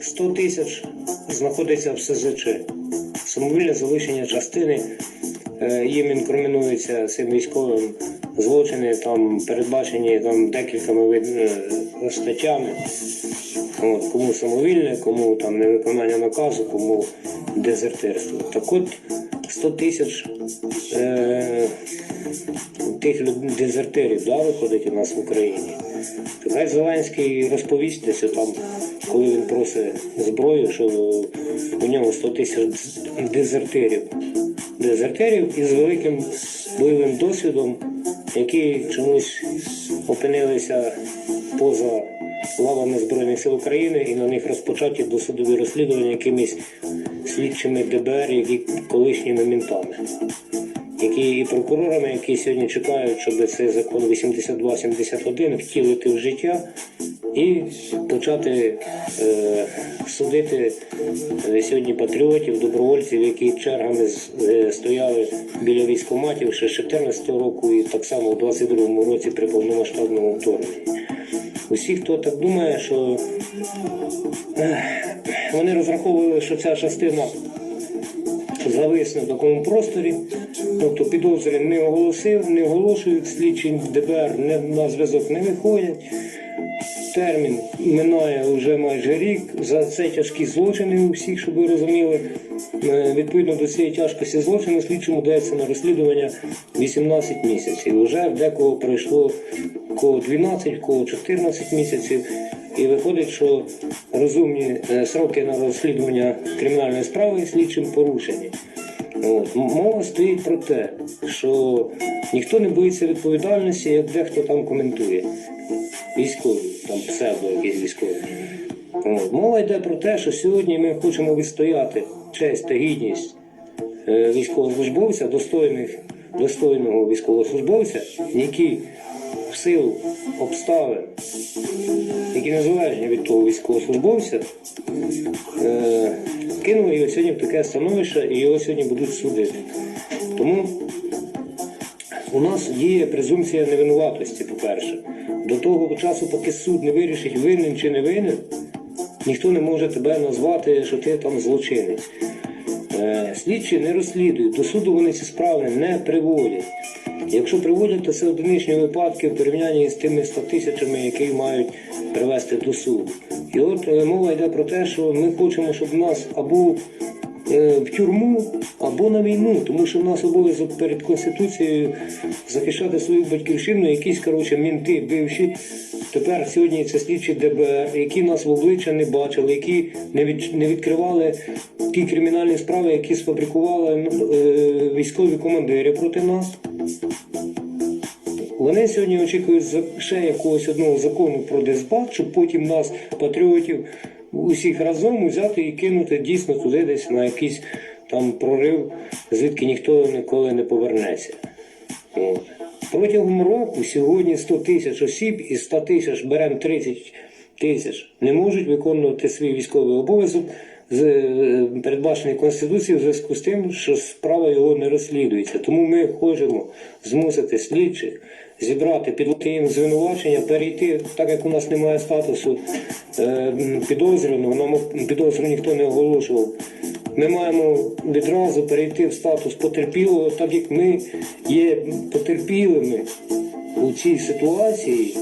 100 тисяч знаходиться в СЗЧ. Самовільне залишення частини. Е, Їм інкримінуються цим військовим злочини, там передбачені там декількома е, статтями. От, кому самовільне, кому там невиконання наказу, кому дезертирство. Так от 100 тисяч е, тих дезертирів да, виходить у нас в Україні. Хай Зеленський розповість десь там, коли він просить зброю, що у нього 100 тисяч дезертирів. Дезертирів із великим бойовим досвідом, які чомусь опинилися поза лавами Збройних сил України і на них розпочаті досудові розслідування якимись слідчими ДБР, які колишніми мінтами які і прокурорами, які сьогодні чекають, щоб цей закон 82-71 втілити в життя і почати е, судити сьогодні патріотів, добровольців, які чергами е, стояли біля військкоматів ще з 14 року і так само у 22-му році при повномасштабному вторгненні. Усі, хто так думає, що е, вони розраховували, що ця частина зависне в такому просторі. Тобто підозри не оголосив, не оголошують, слідчі ДБР не, на зв'язок не виходять. Термін минає вже майже рік. За це тяжкі злочини у всіх, щоб ви розуміли. Е, Відповідно до цієї тяжкості злочину слідчому дається на розслідування 18 місяців. Уже декого пройшло кого 12, кого 14 місяців. І виходить, що розумні е, сроки на розслідування кримінальної справи слідчим порушені. От. Мова стоїть про те, що ніхто не боїться відповідальності, як дехто там коментує. Військові, там псевдо якісь військові. От. Мова йде про те, що сьогодні ми хочемо відстояти честь та гідність е, військовослужбовця, достойних, достойного військовослужбовця, який в силу обставин, які незалежні від того військовослужбовця, е, кинули його сьогодні в таке становище і його сьогодні будуть судити. Тому у нас є презумпція невинуватості, по-перше. До того часу, поки суд не вирішить, винен чи не винен, ніхто не може тебе назвати, що ти там злочинець. Е, Слідчі не розслідують, до суду вони ці справи не приводять. Якщо приводять, то це одиничні випадки в порівнянні з тими 100 тисячами, які мають привести до суду. І от е, мова йде про те, що ми хочемо, щоб нас або е, в тюрму, або на війну, тому що в нас обов'язок перед Конституцією захищати свою батьківщину, якісь коротше мінти бивші. Тепер сьогодні це слідчі ДБР, які нас в обличчя не бачили, які не від, не відкривали ті кримінальні справи, які сфабрикували е, військові командири проти нас. Вони сьогодні очікують ще якогось одного закону про дезбат, щоб потім нас, патріотів, усіх разом взяти і кинути дійсно туди десь на якийсь там прорив, звідки ніхто ніколи не повернеться. От. Протягом року сьогодні 100 тисяч осіб із 100 тисяч беремо 30 тисяч не можуть виконувати свій військовий обов'язок, передбачений Конституцією в зв'язку з тим, що справа його не розслідується. Тому ми хочемо змусити слідчих зібрати, підлити їм звинувачення, перейти, так як у нас немає статусу е, підозрюваного, нам підозру ніхто не оголошував. Ми маємо відразу перейти в статус потерпілого, так як ми є потерпілими у цій ситуації.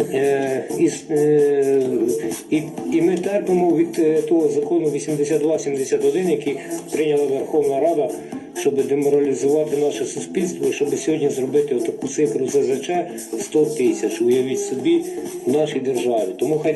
Е, і, е, і, і ми терпимо від е, того закону 82-71, який прийняла Верховна Рада, щоб деморалізувати наше суспільство, щоб сьогодні зробити таку цифру ЗЗЧ 100 тисяч. Уявіть собі в нашій державі. Тому хай